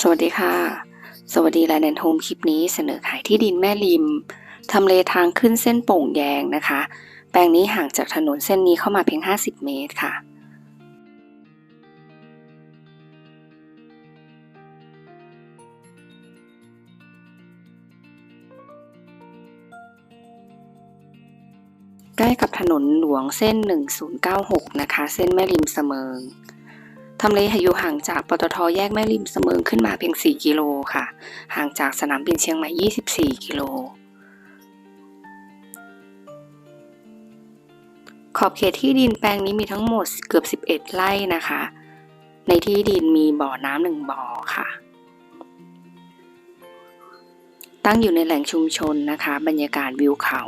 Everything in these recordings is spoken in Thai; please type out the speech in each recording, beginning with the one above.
สวัสดีค่ะ สวัสดีแลนด์โฮมคลิปนี้เสนอขายที่ดินแม่ริม ทำเลทางขึ้นเส้นโป่งแยงนะคะ แปลงนี้ห่างจากถนนเส้นนี้เข้ามาเพียง 50 เมตรค่ะใกล้กับถนนหลวงเส้น 1096 นะคะ เส้นแม่ริมเสมิง ทำเลอยู่ห่างจากปตทแยกแม่ริมเสมิงขึ้นมาเพียง 4 กิโลค่ะ ห่างจากสนามบินเชียงใหม่ 24 กิโล ขอบเขตที่ดินแปลงนี้มีทั้งหมดเกือบ 11 ไร่นะคะ ในที่ดินมีบ่อน้ำหนึ่งบ่อค่ะ ตั้งอยู่ในแหล่งชุมชนนะคะ บรรยากาศวิวเขา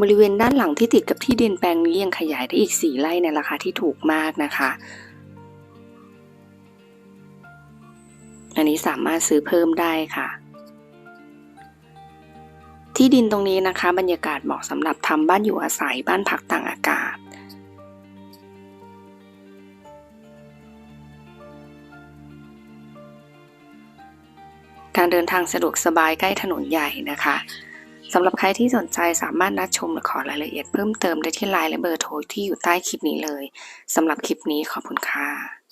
บริเวณด้านหลังที่ติดกับที่ดินแปลงนี้ยังขยายได้อีก 4 ไร่ในราคาที่ถูกมากนะคะ อันนี้สามารถซื้อเพิ่มได้ค่ะ ที่ดินตรงนี้นะคะ บรรยากาศเหมาะสำหรับทำบ้านอยู่อาศัยบ้านพักต่างอากาศการเดินทางสะดวกสบายใกล้ถนนใหญ่นะคะ สำหรับใครที่สนใจสามารถนัดชมหรือขอรายละเอียดเพิ่มเติมได้ที่ไลน์และเบอร์โทรที่อยู่ใต้คลิปนี้เลยสำหรับคลิปนี้ขอบคุณค่ะ